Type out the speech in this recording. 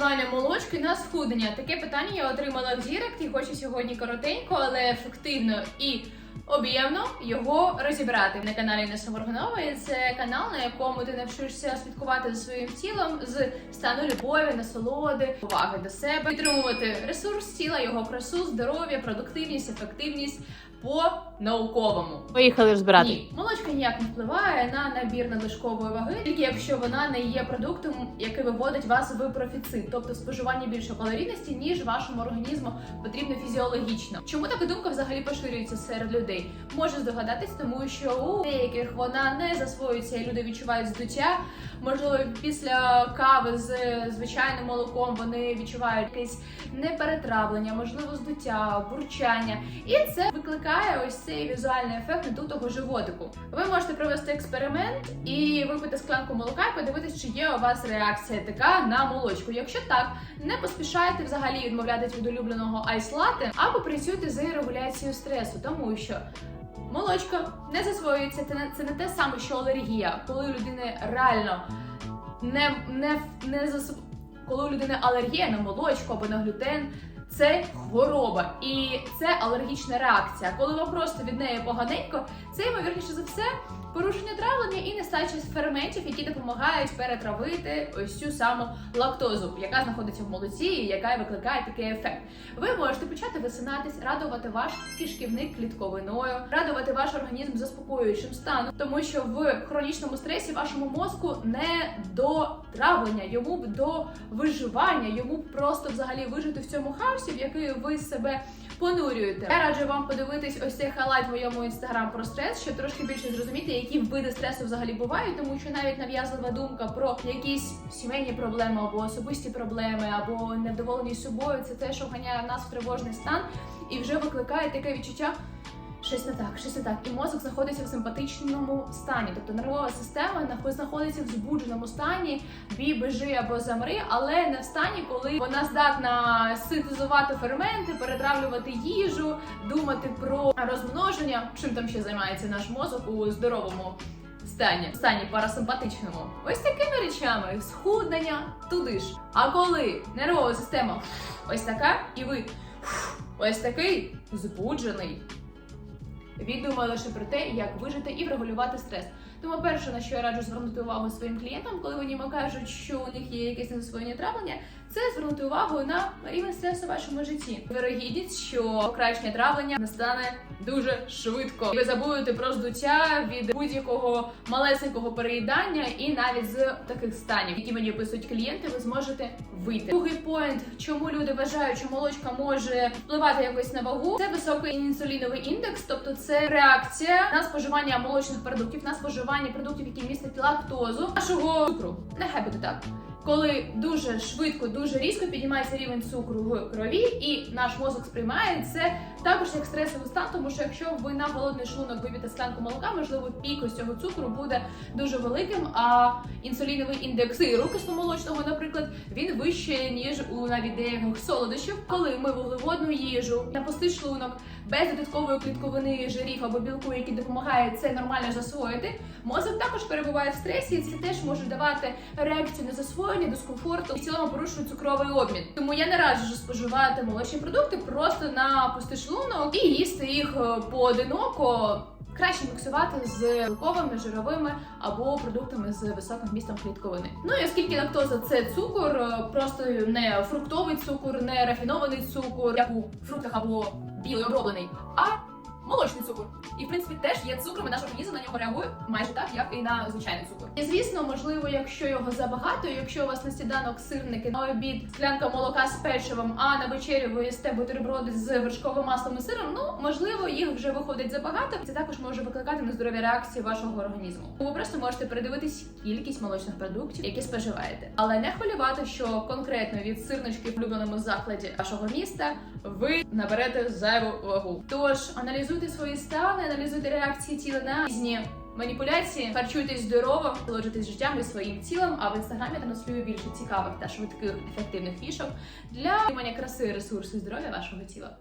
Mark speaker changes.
Speaker 1: вживання молочки на схуднення? Таке питання я отримала в Дірект і хочу сьогодні коротенько, але ефективно і об'ємно його розібрати. На каналі Неса Морганової це канал, на якому ти навчишся слідкувати за своїм тілом з стану любові, насолоди, уваги до себе, підтримувати ресурс тіла, його красу, здоров'я, продуктивність, ефективність. По науковому
Speaker 2: Поїхали розбирати.
Speaker 1: ні, молочка ніяк не впливає на набір надлишкової ваги, тільки якщо вона не є продуктом, який виводить вас в профіцит, тобто споживання більше калорійності, ніж вашому організму потрібно фізіологічно. Чому така думка взагалі поширюється серед людей? Можу здогадатись, тому що у деяких вона не засвоюється, і люди відчувають здуття. Можливо, після кави з звичайним молоком вони відчувають якесь неперетравлення, можливо, здуття, бурчання, і це викликає ось цей візуальний ефект надутого животику. Ви можете провести експеримент і випити склянку молока і подивитись, чи є у вас реакція така на молочку. Якщо так, не поспішайте взагалі відмовлятись від улюбленого айс-лати або працюйте з регуляцією стресу, тому що. Молочко не засвоюється, це не, це не те саме, що алергія, коли у людини реально не, не, не засв... коли у людини алергія на молочко або на глютен, це хвороба і це алергічна реакція. Коли вам просто від неї поганенько, це ймовірніше за все порушення травлення і нестача ферментів, які допомагають перетравити ось цю саму лактозу, яка знаходиться в молоці, і яка викликає такий ефект. Ви можете почати висинатись, радувати ваш кишківник клітковиною, радувати ваш організм заспокоюючим станом, тому що в хронічному стресі вашому мозку не до травлення, йому б до виживання, йому просто взагалі вижити в цьому хаосі, в який ви себе понурюєте. Я раджу вам подивитись ось цей хайлайт в моєму інстаграм про стрес, щоб трошки більше зрозуміти, які види стресу взагалі бувають, тому що навіть нав'язлива думка про якісь сімейні проблеми або особисті проблеми, або невдоволеність собою, це те, що ганяє нас в тривожний стан і вже викликає таке відчуття. Щось не так, щось не так. І мозок знаходиться в симпатичному стані. Тобто нервова система нахо- знаходиться в збудженому стані, бій, бежи або замри, але не в стані, коли вона здатна синтезувати ферменти, перетравлювати їжу, думати про розмноження, чим там ще займається наш мозок у здоровому стані, стані парасимпатичному. Ось такими речами схуднення туди ж. А коли нервова система ось така, і ви ось такий збуджений. Він має лише про те, як вижити і врегулювати стрес. Тому перше, на що я раджу звернути увагу своїм клієнтам, коли вони кажуть, що у них є якесь незасвоєння травлення, це звернути увагу на рівень стресу в вашому житті. Вирогідність, що покращення травлення настане дуже швидко. Ви забудете про здуття від будь-якого малесенького переїдання і навіть з таких станів, які мені описують клієнти, ви зможете вийти. Другий поінт, чому люди вважають, що молочка може впливати якось на вагу, це високий інсуліновий індекс, тобто це реакція на споживання молочних продуктів, на споживання продуктів, які містять лактозу, нашого цукру. Нехай буде так. Коли дуже швидко, дуже різко піднімається рівень цукру в крові, і наш мозок сприймає це також як стресовий стан, тому що якщо ви на голодний шлунок вип'єте склянку молока, можливо, пік ось цього цукру буде дуже великим. А інсуліновий індекс сиру кисломолочного, наприклад, він вищий, ніж у навіть деяких солодощів. Коли ми вуглеводну їжу на пустий шлунок без додаткової клітковини, жирів або білку, які допомагають це нормально засвоїти, мозок також перебуває в стресі, і це теж може давати реакцію на засвоєння, дискомфорту і в цілому порушує цукровий обмін. Тому я не раджу споживати молочні продукти просто на пустий шлунок і їсти їх е, поодиноко. Краще міксувати з білковими, жировими або продуктами з високим вмістом клітковини. Ну і оскільки лактоза це цукор, е, просто не фруктовий цукор, не рафінований цукор, як у фруктах або білий оброблений, а молочний цукор. І в принципі теж є цукром, і наш організм на нього реагує майже так, як і на звичайний цукор. І звісно, можливо, якщо його забагато, якщо у вас на сніданок сирники, на обід склянка молока з печивом, а на вечерю ви їсте бутерброди з вершковим маслом і сиром, ну можливо, їх вже виходить забагато. Це також може викликати нездорові реакції вашого організму. Ви просто можете передивитись кількість молочних продуктів, які споживаєте, але не хвилювати, що конкретно від сирнички в улюбленому закладі вашого міста ви наберете зайву вагу. Тож аналізуйте свої стани, аналізуйте реакції тіла на різні маніпуляції, харчуйтесь здорово, ложитесь життям і своїм тілом. А в інстаграмі транслюю більше цікавих та швидких ефективних фішок для отримання краси, ресурсу і здоров'я вашого тіла.